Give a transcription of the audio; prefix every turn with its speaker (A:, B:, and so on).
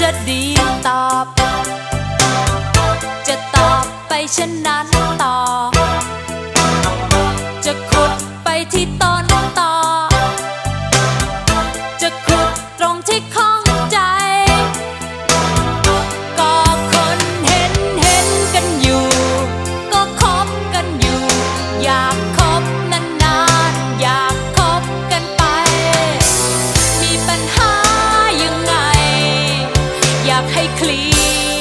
A: จะดีตอบ จะตอบไปเช่นนั้นต่อ จะขุดไปที่ต้น clean.